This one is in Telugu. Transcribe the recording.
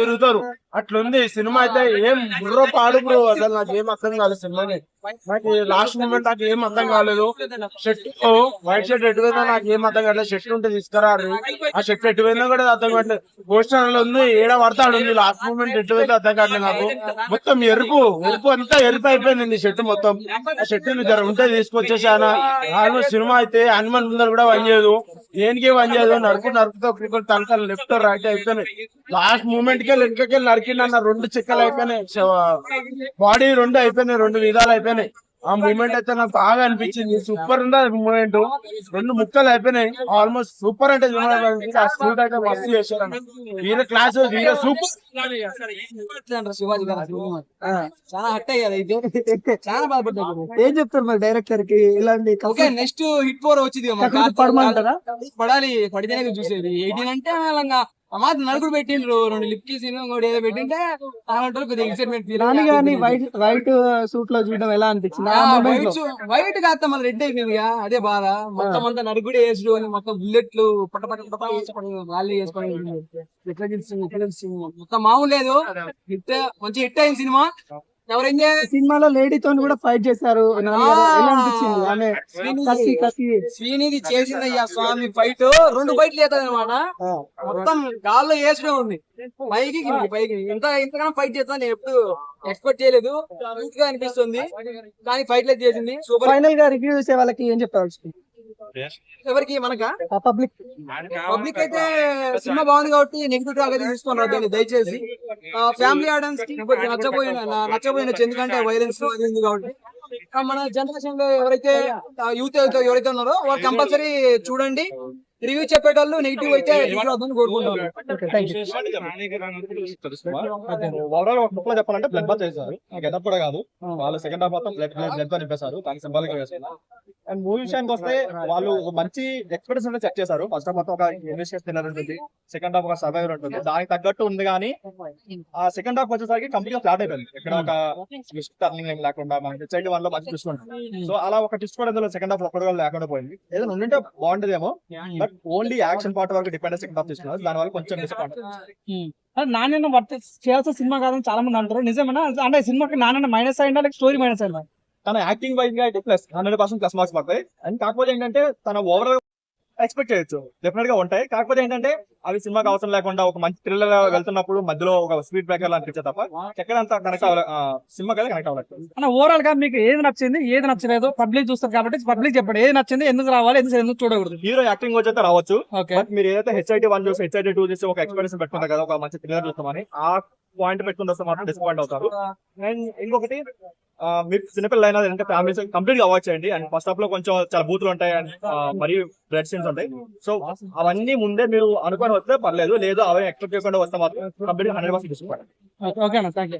పెరుగుతారు. అట్లుంది సినిమా అయితే ఏం బుర్ర పాడు బ్రో. అసలు నాకు ఏం అర్థం కాలేదు సినిమాని నాకు లాస్ట్ మూమెంట్ నాకు ఏం అర్థం కాలేదు. షర్ట్ వైట్ షర్ట్ ఎటు పోయిందో నాకు ఏం అర్థం కాలేదు. షర్ట్ ఉంటే తీసుకురారు ఆ షర్ట్ ఎటు పోయిందో కూడా అర్థం కావట్లేదు. పోస్టర్లో ఉంది ఏడ పడతాడు లాస్ట్ మూమెంట్ ఎటు పోయిందో అర్థం కావట్లేదు నాకు. మొత్తం ఎరుపు ఎరుపు అంతా ఎరుపు అయిపోయింది షర్ట్ మొత్తం. ఆ షర్ట్ జర ఉంటే తీసుకొచ్చేసాను. ఆల్మోస్ట్ సినిమా అయితే హనుమాన్ ముందర కూడా చేయదు. దేనికి చేయదు. నరుకు నరుకుతో క్రికెట్ తలకాలు లెఫ్ట్ రైట్ అయిపోయినాయి. లాస్ట్ మూమెంట్కి లెక్కకి నరికిన రెండు చిక్కలు అయిపోయినాయి. బాడీ రెండు అయిపోయినాయి రెండు విధాలు అయిపోయినాయి. ఆ మూమెంట్ అయితే నాకు బాగా అనిపించింది. సూపర్ ఉంది మూమెంట్. రెండు ముక్కలు అయిపోయినాయి. ఆల్మోస్ట్ సూపర్ అంటే ఆ షూట్ అయితే మస్తు చేశారు very class very super. Shivaji. చాలా హట్ అయ్యారు ఇది చాలా బాధపడ్డారు. ఏం చెప్తారు మరి డైరెక్టర్కి? ఇలాంటి ఓకే నెక్స్ట్ హిట్ ఫోర్ వచ్చింది పడమంటారా? పడాలి పడితేనే చూసేది. ఎయిటీన్ అంటే మాత్రం నలుగురు పెట్టిండ్రు. రెండు లిప్కి సీన్ ఇంకోటి ఏదో పెట్టింటే అలాంటి కొద్దిగా ఎక్సైట్మెంట్ ఫీల్ నాని గాని వైట్ వైట్ సూట్లో చూడడం ఎలా అనిపించింది. వైట్ కాస్త మన రెడ్ అయిపోయింది అదే బాధ. మొత్తం అంతా నలుగుడు వేసుడు అని మొత్తం బుల్లెట్లు పట్ట పట్ట పట్ట వేసుకొని వాళ్ళు వేసుకొని ఎట్లా తెలుస్తుంది ఎట్లా తెలుస్తుంది మొత్తం మామూలు లేదు. హిట్ మంచి హిట్ అయింది సినిమా. సినిమాలో లేడీతో కూడా ఫైట్ చేశారు శ్రీనిధి. చేసిందయ్యా స్వామి ఫైట్. రెండు ఫైట్లు అనమాట ఆ. మొత్తం గాల్లో వేసుడే ఉంది. పైకి పైకి. ఇంత ఇంతకన్నా ఫైట్ చేస్తాను నేను ఎప్పుడు ఎక్స్పెక్ట్ చేయలేదు. మంచిగా అనిపిస్తుంది. కానీ ఫైట్ లేదు చేసింది. సూపర్. ఫైనల్గా రివ్యూ చేసే వాళ్ళకి ఏం చెప్తారు ఎవరికి మనక? పబ్లిక్ పబ్లిక్ అయితే సినిమా బాగుంది కాబట్టి నెగిటివ్ టాక్ అయితే తీసుకొని వద్దండి దయచేసి. ఫ్యామిలీ ఆడియన్స్కి కొద్దిగా నచ్చపోయిన నా- నచ్చపోయిన ఎందుకంటే వైలెన్స్ ఉంది కాబట్టి. మన జనరేషన్లో ఎవరైతే యూత్ ఎవరైతే ఉన్నారో వాళ్ళు కంపల్సరీ చూడండి. రివ్యూ చెప్పేటోళ్ళు నెగిటివ్ అయితే ముక్కలో చెప్పాలంటే బ్లడ్ బాత్ చేశారు. గెటప్ కూడా కాదు. వాళ్ళు సెకండ్ హాఫ్ మొత్తం బ్లడ్ బ్లడ్తో నింపేశారు. దానికి సింబాలిక్గా వేసుకున్నారు అండ్ మూవీ విషయానికి వస్తే వాళ్ళు మంచి ఎక్స్పెక్టేషన్ చెక్ చేశారు. ఫస్ట్ హాఫ్ మొత్తం ఒక ఇన్వెస్టిగేషన్ థ్రిల్లర్ ఉంటుంది. సెకండ్ హాఫ్ ఒక సర్వైవర్ ఉంటుంది. దానికి తగ్గట్టు ఉంది కానీ ఆ సెకండ్ హాఫ్ వచ్చేసరికి కంప్లీట్గా ఫ్లాట్ అయిపోయింది. ఇక్కడ ఒక ట్విస్ట్ టర్నింగ్ ఏం లేకుండా మనకి చైల్డ్ వన్లో మంచి ట్విస్ట్ ఉంటుంది. సో అలా ఒక ట్విస్ట్ కూడా ఇందులో సెకండ్ హాఫ్ ఒక్కడు కూడా లేకుండా పోయింది. ఏదైనా ఉండింటే బాగుంటదేమో బట్ ఓన్లీ యాక్షన్ పార్ట్ వరకు డిపెండ్ సెకండ్ హాఫ్ తీసుకున్నారు. దాని వల్ల కొంచెం డిసప్పాయింట్ నాన్న వర్త చేయాల్సిన సినిమా కాదని చాలా మంది అంటారు. నిజమేనా? అంటే సినిమాకి నాన్న మైనస్ అయిందా? లేక స్టోరీ మైనస్ అయిందా? తన యాక్టింగ్ వైజ్గా అయితే plus hundred percent plus marks పడతాయి అండ్ కాకపోతే ఏంటంటే తన ఓవరాల్ ఎక్స్పెక్ట్ చేయొచ్చు. డెఫినెట్గా ఉంటాయి. కాకపోతే ఏంటంటే అవి సినిమాకి అవసరం లేకుండా ఒక మంచి థ్రిల్లర్ వెళ్తున్నప్పుడు మధ్యలో ఒక స్పీడ్ బ్రేకర్ అనిపించే తప్ప ఎక్కడంతా కనెక్ట్ అవ్వాలి సినిమాకి అయితే కనెక్ట్ అవ్వలేదు. అన్న ఓవరాల్గా మీకు ఏది నచ్చింది? ఏది నచ్చలేదు? పబ్లిక్ చూస్తారు కాబట్టి పబ్లిక్ చెప్పండి. ఏది నచ్చింది? ఎందుకు రావాలి? ఎందుకు ఎందుకు చూడకూడదు? హీరో యాక్టింగ్ వచ్చి రావచ్చు. బట్ మీరు ఏదైతే హెచ్ఐటి వన్ చూసి హెచ్ఐటి టూ చూసి ఒక ఎక్స్పీరియన్స్ పెట్టుకుంటారు కదా ఒక మంచి థ్రిల్లర్ చూస్తామని. ఆ పాయింట్ పెట్టుకుని వస్తే మాత్రం డిసప్పాయింట్ అవుతారు. అండ్ ఇంకొకటి మీరు చిన్నపిల్లలు అయినా అంటే ఫ్యామిలీస్ కంప్లీట్గా అవాయిడ్ చేయండి. అండ్ ఫస్ట్ హాఫ్లో కొంచెం చాలా బూతులు ఉంటాయి అండ్ మరి బ్లడ్ సీన్స్ ఉంటాయి. సో అవన్నీ ముందే మీరు అనుకొని వస్తే పర్లేదు. లేదు అవే ఎక్స్పెక్ట్ చేయకుండా వస్తే మాత్రం complete hundred percent disappoint okay అన్న థ్యాంక్ యూ